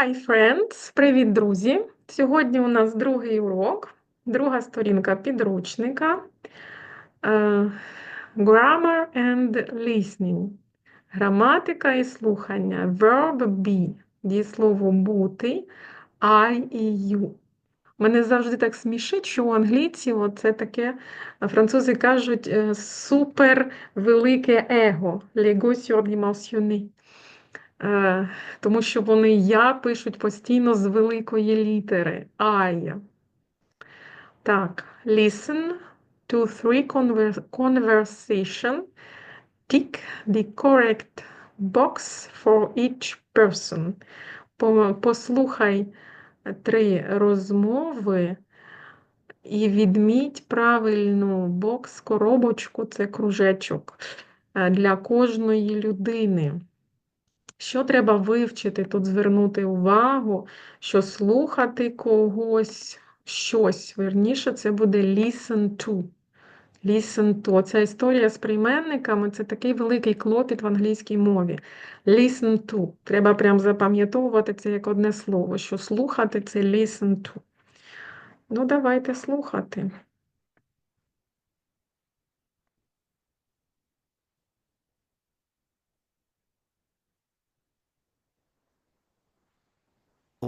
Hi, friends! Привіт, друзі! Сьогодні у нас другий урок, друга сторінка підручника. Е, Grammar and listening. Граматика і слухання. Verb be. Дієслово бути. I і you. Мене завжди так смішить, що у англійців це таке, французи кажуть, е, супер велике его. Surdimensionné. Е, Тому що вони я пишуть постійно з великої літери I. Так, listen to three conver- conversation. Tick the correct box for each person. Послухай три розмови і відміть правильну бокс, коробочку, це кружечок е, для кожної людини. Що треба вивчити, тут звернути увагу, що слухати когось, щось, верніше, це буде listen to. Listen to. Ця історія з прийменниками це такий великий клопіт в англійській мові. Listen to. Треба прям запам'ятовувати це як одне слово, що слухати це listen to. Ну, давайте слухати.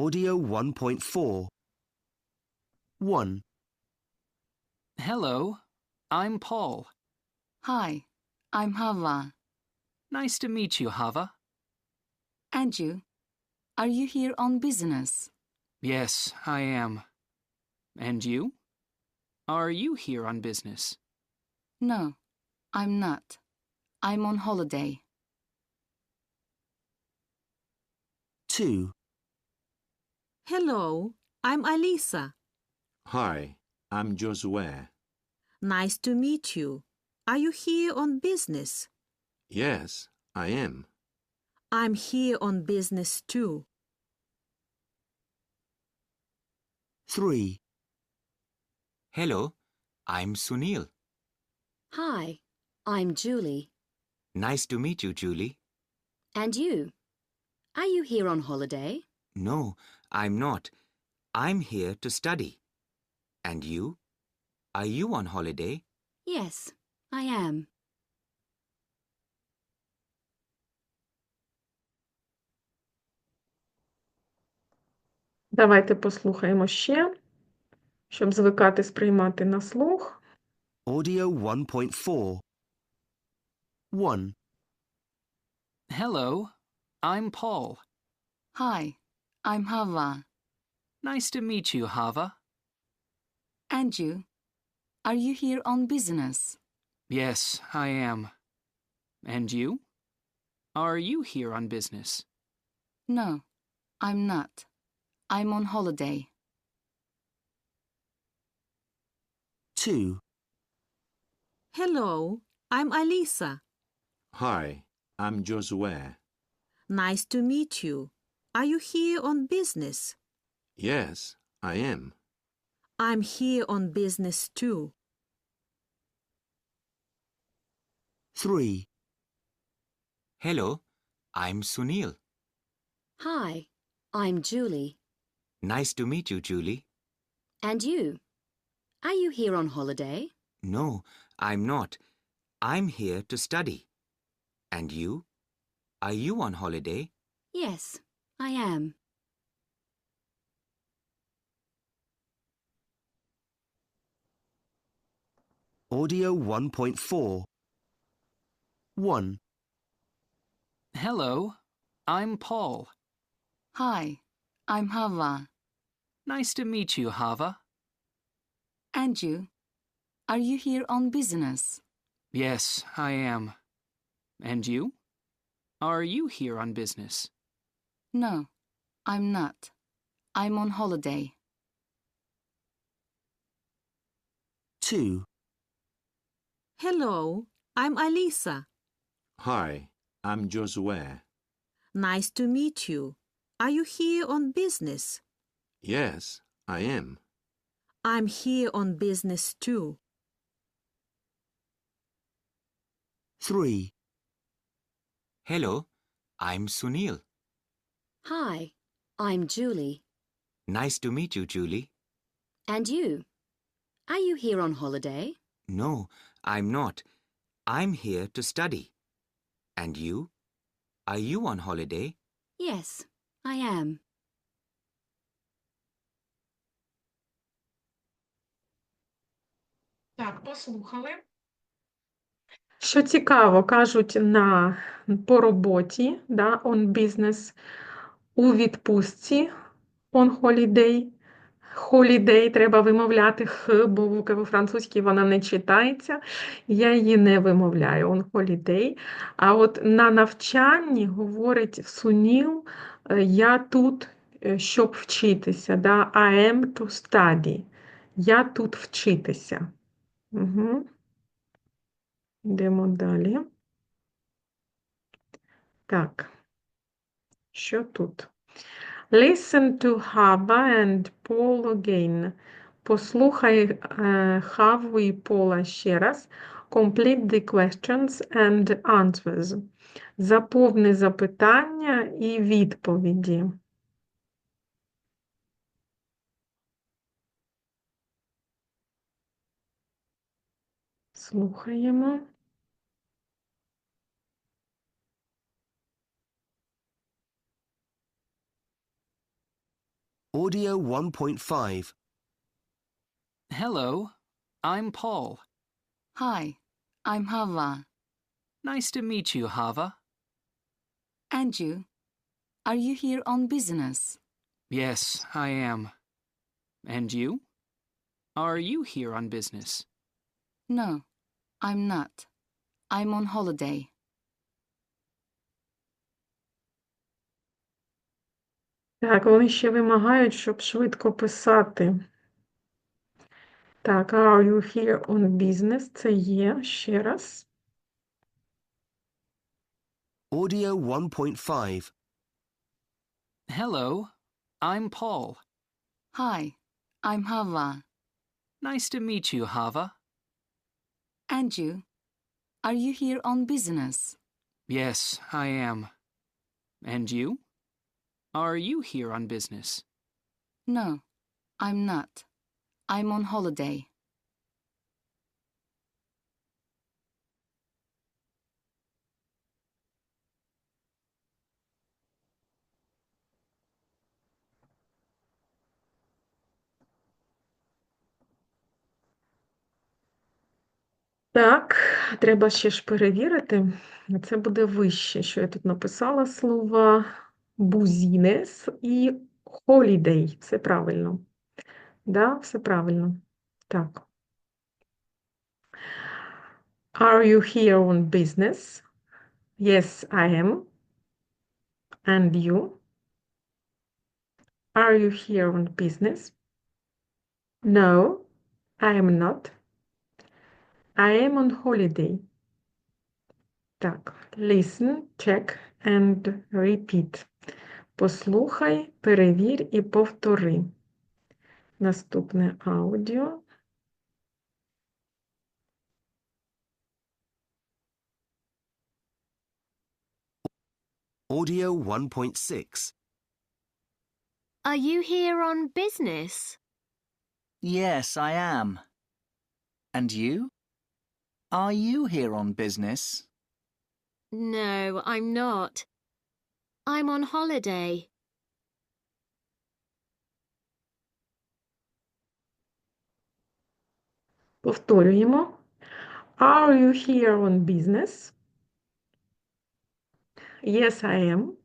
Audio 1.4 1. Hello, I'm Paul. Hi, I'm Hava. Nice to meet you, Hava. And you? Are you here on business? Yes, I am. And you? Are you here on business? No, I'm not. I'm on holiday. 2. Hello, I'm Alisa. Hi, I'm Josue. Nice to meet you. Are you here on business? Yes, I am. I'm here on business too. 3. Hello, I'm Sunil. Hi, I'm Julie. Nice to meet you, Julie. And you? Are you here on holiday? No, I'm not. I'm here to study. And you? Are you on holiday? Yes, I am. Давайте послухаємо ще, щоб звикати сприймати на слух. Audio 1.4 1. Hello, I'm Paul. Hi, I'm Hava. Nice to meet you, Hava. And you? Are you here on business? Yes, I am. And you? Are you here on business? No, I'm not. I'm on holiday. 2. Hello, I'm Alisa. Hi, I'm Josue. Nice to meet you. Are you here on business? Yes, I am. I'm here on business too. 3. Hello, I'm Sunil. Hi, I'm Julie. Nice to meet you, Julie. And you? Are you here on holiday? No, I'm not. I'm here to study. And you? Are you on holiday? Yes, I am. Audio 1.4 1. Hello, I'm Paul. Hi, I'm Hava. Nice to meet you, Hava. And you? Are you here on business? Yes, I am. And you? Are you here on business? No, I'm not. I'm on holiday. 2. Hello, I'm Alisa. Hi, I'm Josue. Nice to meet you. Are you here on business? Yes, I am. I'm here on business too. 3. Hello, I'm Sunil. Hi, I'm Julie. Nice to meet you, Julie. And you? Are you here on holiday? No, I'm not. I'm here to study. And you? Are you on holiday? Yes, I am. Так, послухали. Що цікаво, кажуть на по роботі, да, on business, у відпустці, on holiday. Holiday треба вимовляти х, бо в французькій вона не читається. Я її не вимовляю on holiday. А от на навчанні говорить Суніл, е, я тут, е, щоб вчитися. Да? I am to study. Я тут вчитися. Угу. Йдемо далі. Так. Що тут? Listen to Hava and Paul again. Послухай е, Хаву і Пола ще раз. Complete the questions and answers. Заповни запитання і відповіді. Слухаємо. Audio 1.5. Hello, I'm Paul. Hi, I'm Hava. Nice to meet you, Hava. And you? Are you here on business? Yes, I am. And you? Are you here on business? No, I'm not. I'm on holiday. Так, вони ще вимагають, щоб швидко писати. Так, are you here on business? Це є ще раз. Audio 1.5. Hello, I'm Paul. Hi, I'm Hava. Nice to meet you, Hava. And you? Are you here on business? Yes, I am. And you? Are you here on business? No, I'm not. I'm on holiday. Так, треба ще ж перевірити. Це буде вище, що я тут написала слова бузінес і holiday. Все правильно. Да, все правильно. Так. Are you here on business? Yes, I am. And you? Are you here on business? No, I am not. I am on holiday. Так, listen, check and repeat. Послухай, перевір і повтори. Наступне аудіо. Audio 1.6. Are you here on business? Yes, I am. And you? Are you here on business? No, I'm not. I'm on holiday. Повторюємо. Are you here on business? Yes, I am.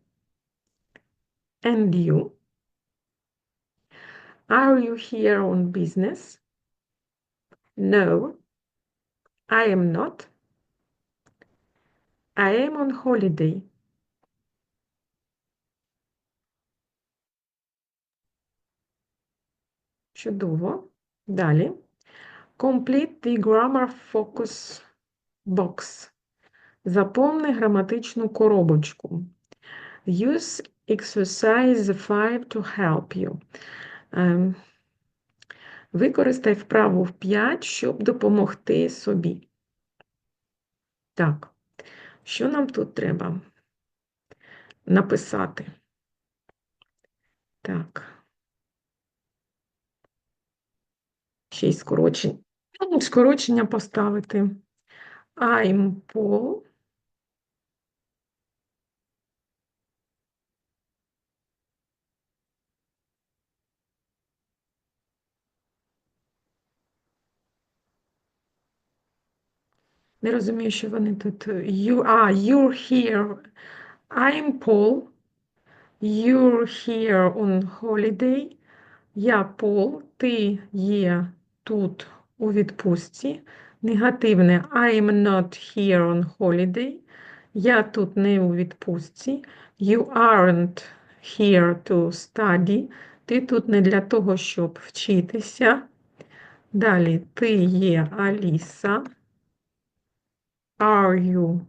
And you? Are you here on business? No, I am not. I am on holiday. Чудово. Далі. Complete the grammar focus box. Заповни граматичну коробочку. Use exercise 5 to help you. Ем, Використай вправу в 5, щоб допомогти собі. Так, що нам тут треба написати? Так. Ще й скорочень... скорочення поставити. I'm Paul. Не розумію, що вони тут. You, а, you're here. I'm Paul. You're here on holiday. Я Пол, ти є тут у відпустці. Негативне I'm not here on holiday. Я тут не у відпустці. You aren't here to study. Ти тут не для того, щоб вчитися. Далі ти є Аліса. Are you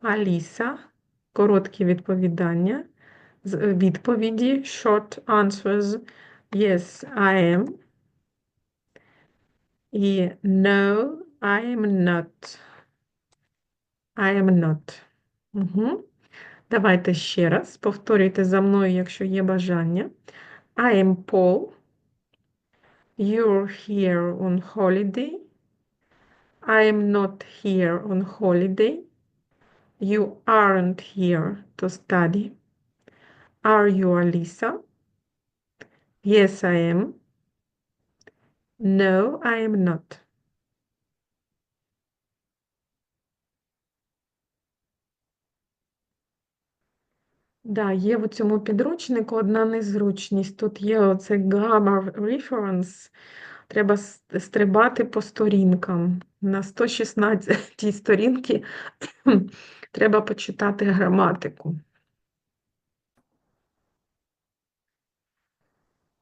Аліса? Короткі відповідання. Відповіді. Short answers. Yes, I am. І no, I am not. I am not. Угу. Давайте ще раз. Повторюйте за мною, якщо є бажання. I am Paul. You're here on holiday. I am not here on holiday. You aren't here to study. Are you Alisa? Yes, I am. No, I am not. Да, є в цьому підручнику одна незручність. Тут є оце grammar reference. Треба стрибати по сторінкам. На 116 сторінці треба почитати граматику.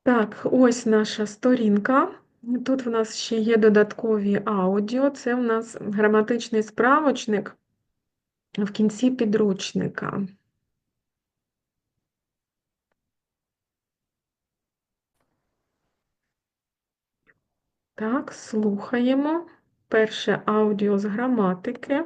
Так, ось наша сторінка. Тут в нас ще є додаткові аудіо. Це в нас граматичний справочник в кінці підручника. Так, слухаємо. Перше аудіо з граматики.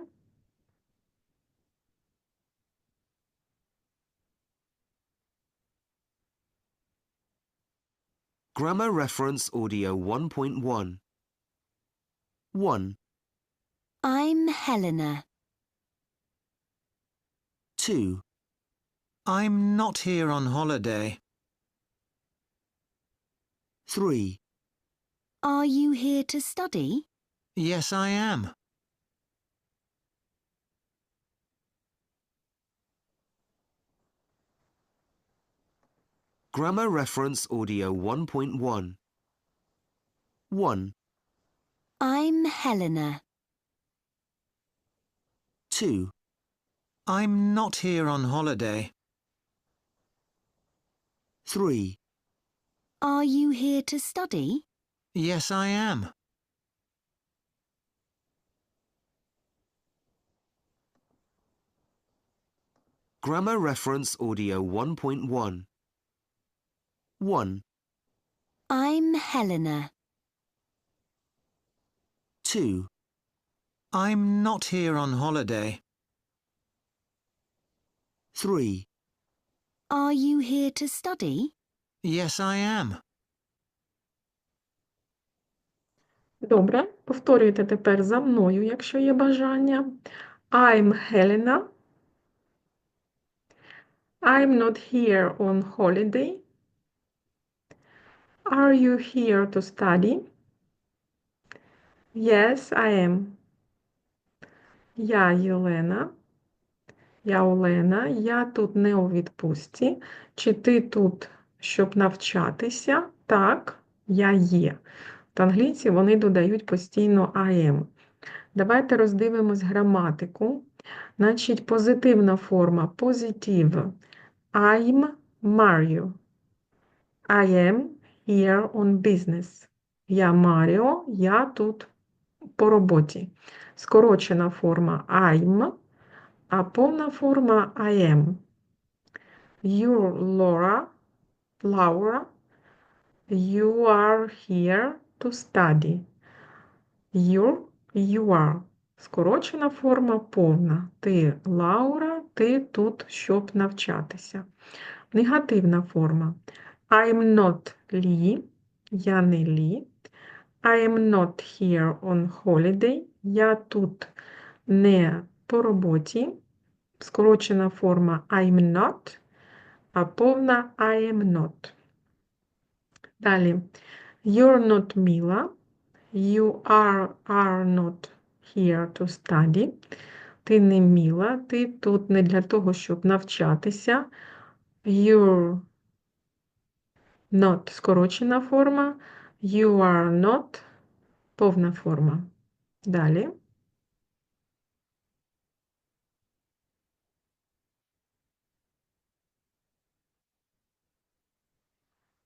Grammar Reference Audio 1.1. 1, I'm Helena. 2, I'm not here on holiday. 3, Are you here to study? Yes, I am. Grammar Reference Audio 1.1. 1, I'm Helena. 2, I'm not here on holiday. 3, Are you here to study? Yes, I am. Grammar Reference Audio 1.1. 1, I'm Helena. 2, I'm not here on holiday. 3, Are you here to study? Yes, I am. Добре, повторюйте тепер за мною, якщо є бажання. I'm Helena. I'm not here on holiday. Are you here to study? Yes, I am. Я Єлена. Я Олена. Я тут не у відпустці. Чи ти тут, щоб навчатися? Так, я є. В англійці вони додають постійно I am. Давайте роздивимось граматику. Значить, позитивна форма позитив. I'm Mario. I am here on business. Я Маріо, я тут по роботі. Скорочена форма I'm, а повна форма I am. You're Laura. Laura. You are here to study. You're, you are. Скорочена форма повна. Ти Лаура, ти тут, щоб навчатися. Негативна форма. I'm not Lee. Я не Лі. I am not here on holiday. Я тут не по роботі. Скорочена форма I'm not, а повна I am not. Далі. You're not Mila. You are, are not here to study. Ти не Міла, ти тут не для того, щоб навчатися. You're not скорочена форма. You are not повна форма. Далі.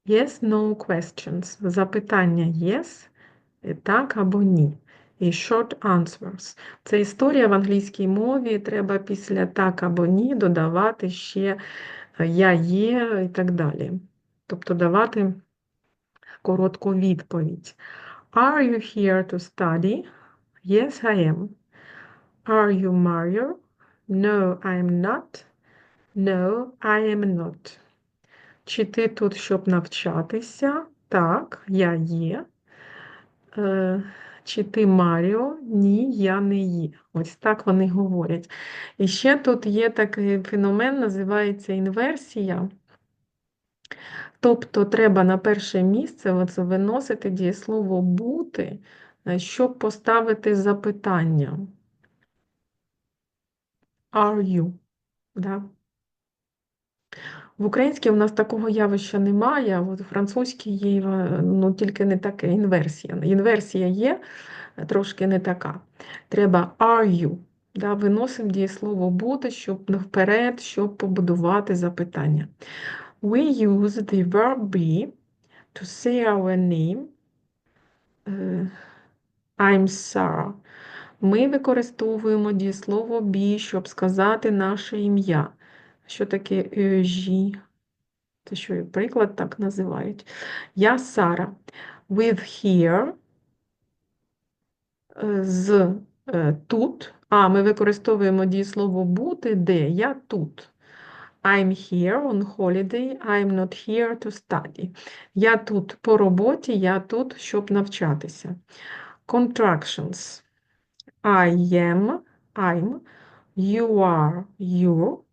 Yes, no questions. Запитання yes, так або ні. І short answers. Це історія в англійській мові. Треба після так або ні додавати ще е, я є і так далі. Тобто давати коротку відповідь. Are you here to study? Yes, I am. Are you Mario? No, I am not. No, I am not. Чи ти тут, щоб навчатися? Так, я є. Е, чи ти Маріо? Ні, я не є. Ось так вони говорять. І ще тут є такий феномен, називається інверсія. Тобто треба на перше місце виносити дієслово бути, е, щоб поставити запитання. Are you? Да? В українській у нас такого явища немає, а от французькій є, е, ну, тільки не таке, інверсія. Інверсія є, е, трошки не така. Треба are you. Да, виносимо дієслово бути, щоб ну, вперед, щоб побудувати запитання. We use the verb be to say our name. Е, I'm Sarah. Ми використовуємо дієслово be, щоб сказати наше ім'я. Що таке «жі»? Це що, і приклад так називають. Я Сара. With here е, з е, тут. А, ми використовуємо дієслово бути, де я тут. I'm here on holiday, I'm not here to study. Я тут по роботі, я тут, щоб навчатися. Contractions. I am, I'm, you are, you,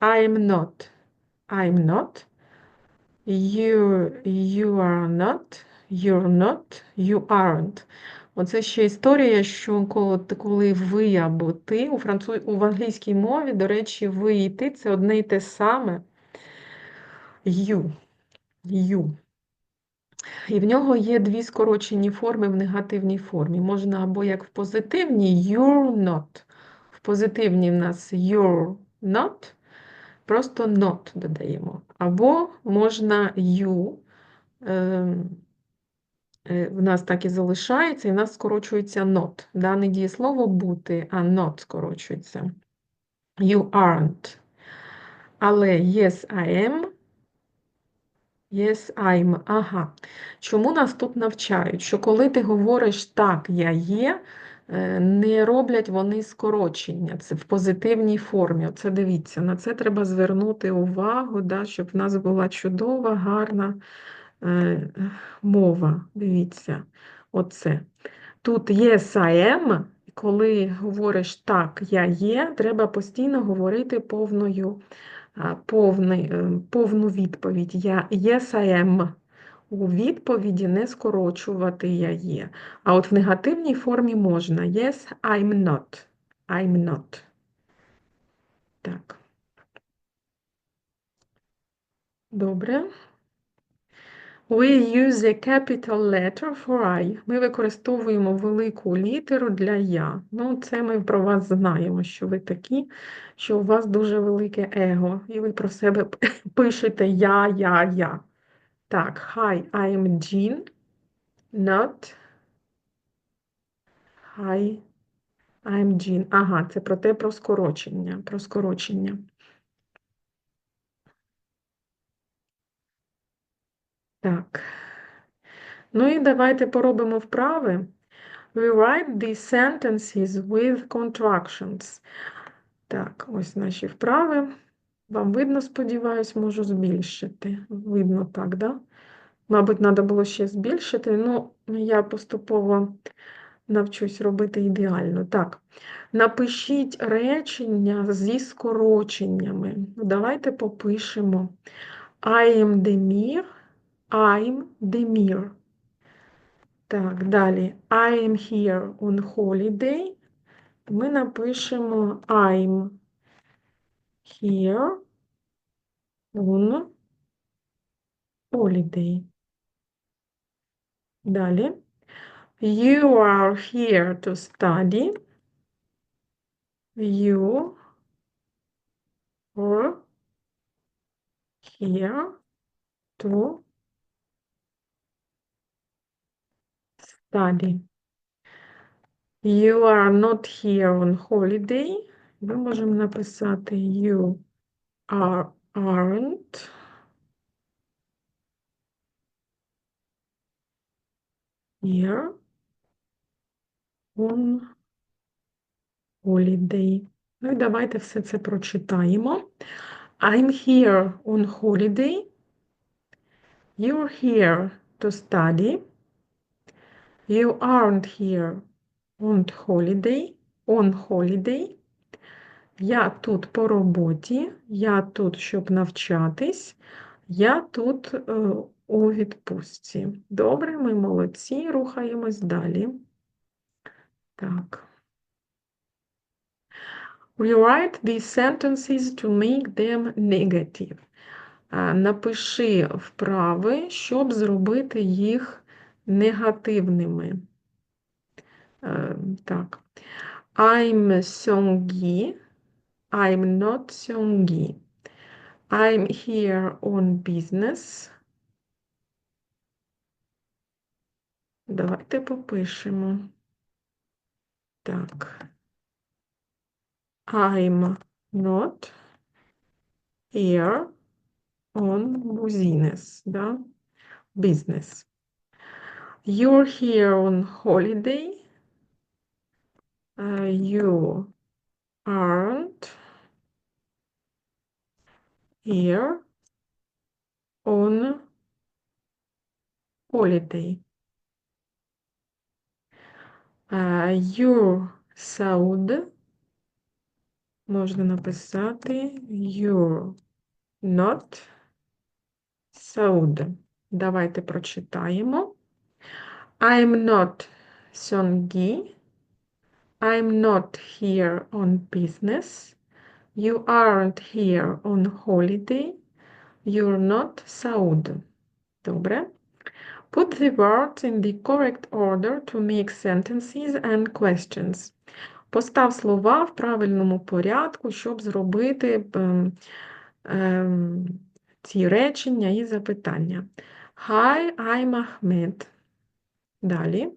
I'm not, I'm not, you, you are not, you're not, you aren't. Оце ще історія, що коли, ви або ти, у, француз... у англійській мові, до речі, ви і ти це одне і те саме. You. You. І в нього є дві скорочені форми в негативній формі. Можна або як в позитивній you're not. В позитивній в нас you're not, просто not додаємо. Або можна you. Е, в нас так і залишається, і в нас скорочується not. Дане дієслово бути, а not скорочується. You aren't. Але yes, I am. Yes, I'm. Ага. Чому нас тут навчають? Що коли ти говориш так, я є, е, не роблять вони скорочення. Це в позитивній формі. Оце дивіться, на це треба звернути увагу, да, щоб в нас була чудова, гарна е, мова. Дивіться, оце. Тут yes, I am. Коли говориш так, я є, треба постійно говорити повною повний, е, повну відповідь. Я yes, I. У відповіді не скорочувати я є. А от в негативній формі можна yes, I'm not. I'm not. Так. Добре. We use a capital letter for I. Ми використовуємо велику літеру для я. Ну, це ми про вас знаємо, що ви такі, що у вас дуже велике его, і ви про себе пишете я, я, я. Так, hi, I am Jean, not hi, I'm Jean. Ага, це про те, про скорочення, про скорочення. Так. Ну і давайте поробимо вправи. Rewrite these sentences with contractions. Так, ось наші вправи. Вам видно, сподіваюсь, можу збільшити. Видно так, да? Мабуть, треба було ще збільшити, ну, я поступово навчусь робити ідеально. Так, напишіть речення зі скороченнями. Давайте попишемо I am Demir, I'm Demir. Так, далі. I am here on holiday. Ми напишемо I'm here on holiday. Далі. You are here to study. You are here to study. You are not here on holiday. Ми можемо написати you are aren't here on holiday. Ну і давайте все це прочитаємо. I'm here on holiday. You're here to study. You aren't here on holiday. On holiday. Я тут по роботі, я тут, щоб навчатись, я тут е, у відпустці. Добре, ми молодці, рухаємось далі. Так. Rewrite these sentences to make them negative. Е, Напиши вправи, щоб зробити їх негативними. Е, Так. I'm Seonggi. I'm not Seonggi. I'm here on business. Давайте попишемо. Так. I'm not here on business. Да? Business. You're here on holiday. Uh, you aren't here on holiday. Uh, you're Saud. Можна написати you're not Saud. Давайте прочитаємо. I'm not Seonggi. I'm not here on business. You aren't here on holiday. You're not Saud. Добре. Put the words in the correct order to make sentences and questions. Постав слова в правильному порядку, щоб зробити ем, ем, ці речення і запитання. Hi, I'm Ahmed. Далі.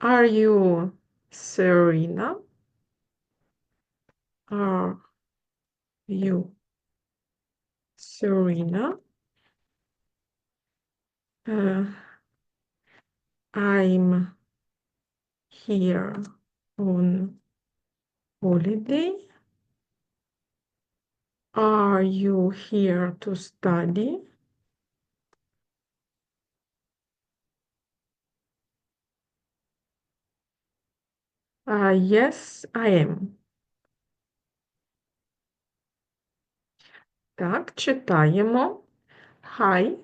Are you Serena? Are you Serena? Uh, I'm here on holiday. Are you here to study? Uh, yes, I am. Так, читаємо. Hi,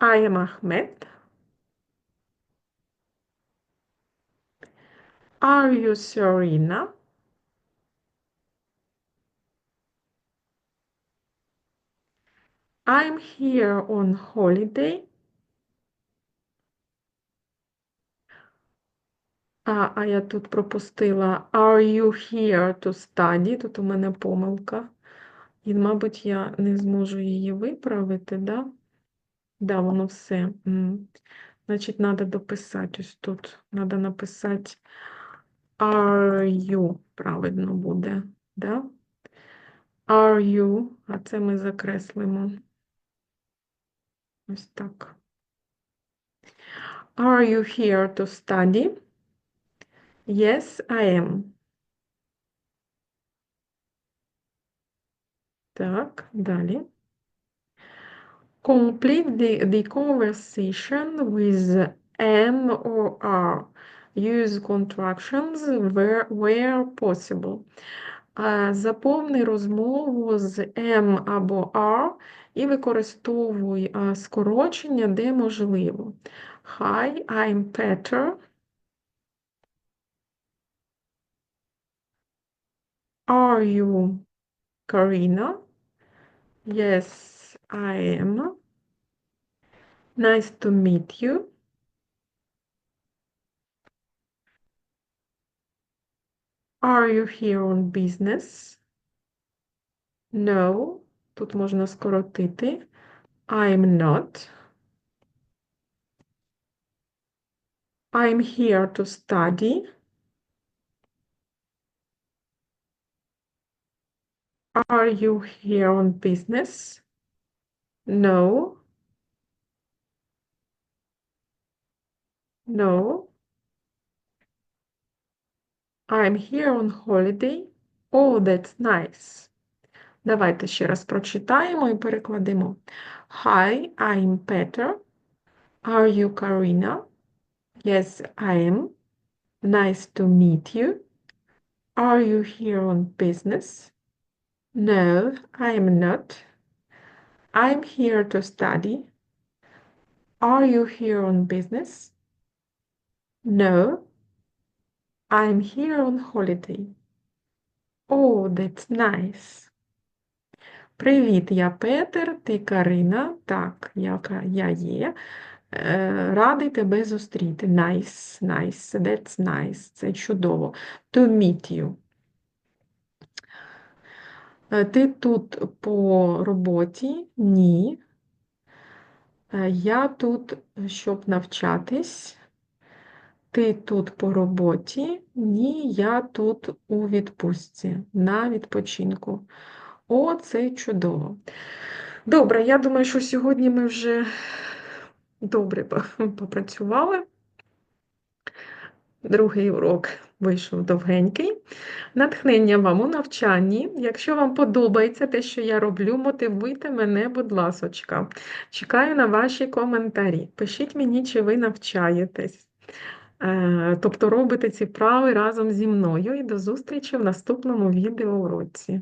I am Ahmed. Are you Serena? I'm here on holiday. А, а я тут пропустила Are you here to study? Тут у мене помилка. І, мабуть, я не зможу її виправити, да? Да, воно все. Значить, треба дописати ось тут. Треба написати Are you, правильно буде, да? Are you, а це ми закреслимо. Ось так. Are you here to study? Yes, I am. Так, далі. Complete the, the conversation with am or are. Use contractions where, where possible. Заповни розмову з am або are і використовуй скорочення, де можливо. Hi, I'm Peter. Are you Karina? Yes, I am. Nice to meet you. Are you here on business? No. Тут можна скоротити. I'm not. I'm here to study. Are you here on business? No. No. I'm here on holiday. Oh, that's nice. Давайте ще раз прочитаємо і перекладемо. Hi, I'm Peter. Are you Karina? Yes, I am. Nice to meet you. Are you here on business? No, I am not. I'm here to study. Are you here on business? No, I'm here on holiday. Oh, that's nice. Привіт, я Петер, ти Карина. Так, я, я є. Е, Радий тебе зустріти. Nice, nice, that's nice. Це чудово. To meet you. Е, Ти тут по роботі? Ні. Е, Я тут, щоб навчатись. Ти тут по роботі? Ні, я тут у відпустці, на відпочинку. О, це чудово. Добре, я думаю, що сьогодні ми вже добре попрацювали. Другий урок вийшов довгенький. Натхнення вам у навчанні. Якщо вам подобається те, що я роблю, мотивуйте мене, будь ласочка. Чекаю на ваші коментарі. Пишіть мені, чи ви навчаєтесь. Е, Тобто робите ці вправи разом зі мною. І до зустрічі в наступному відеоуроці.